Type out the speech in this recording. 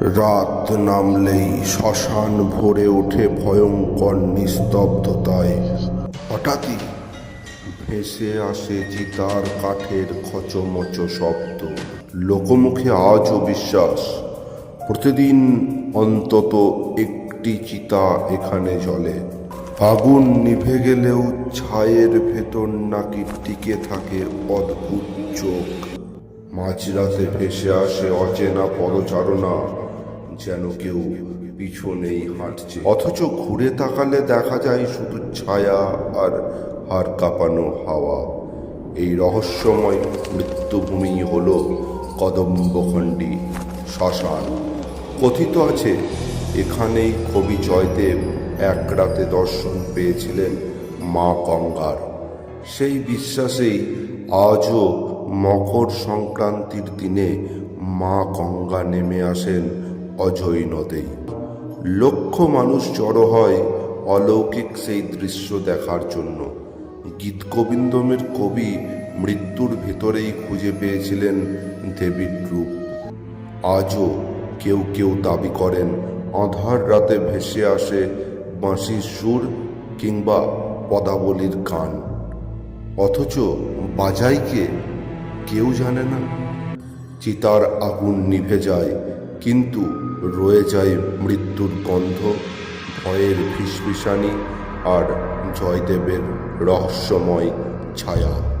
রাত নামলেই শ্মশান ভরে ওঠে ভয়ঙ্কর নিস্তব্ধতায়। হঠাৎই ভেসে আসে চিতার কাঠের খচমচ শব্দ। লোকমুখে আজও বিশ্বাস। প্রতিদিন অন্তত একটি চিতা এখানে জ্বলে। আগুন নিভে গেলেও ছায়ের ভেতর নাকি টিকে থাকে অদ্ভুত চোখ। মাঝরাতে ভেসে আসে অচেনা পদচারণা যেন কেউ পিছনেই হাঁটছে। অথচ ঘুরে তাকালে দেখা যায় শুধু ছায়া আর হাড় কাঁপানো হাওয়া। এই রহস্যময় মৃত্যুভূমি হল কদম্বখণ্ডী শ্মশান। কথিত আছে, এখানেই কবি জয়দেব এক রাতে দর্শন পেয়েছিলেন মা গঙ্গার। সেই বিশ্বাসেই আজও মকর সংক্রান্তির দিনে মা গঙ্গা নেমে আসেন অজয় নদেই লক্ষ মানুষ জড়ো হয় অলৌকিক সেই দৃশ্য দেখার জন্য। গীতগোবিন্দমের কবি মৃত্যুর ভেতরেই খুঁজে পেয়েছিলেন দেবীর রূপ। আজও কেউ কেউ দাবি করেন আধার রাতে ভেসে আসে বাঁশির সুর কিংবা পদাবলীর গান। অথচ বাজাইকে কেউ জানে না। চিতার আগুন নিভে যায় কিন্তু রয়ে যায় মৃত্যুর গন্ধ ভয়ের ফিসফিসানি আর জয়দেবের রহস্যময় ছায়া।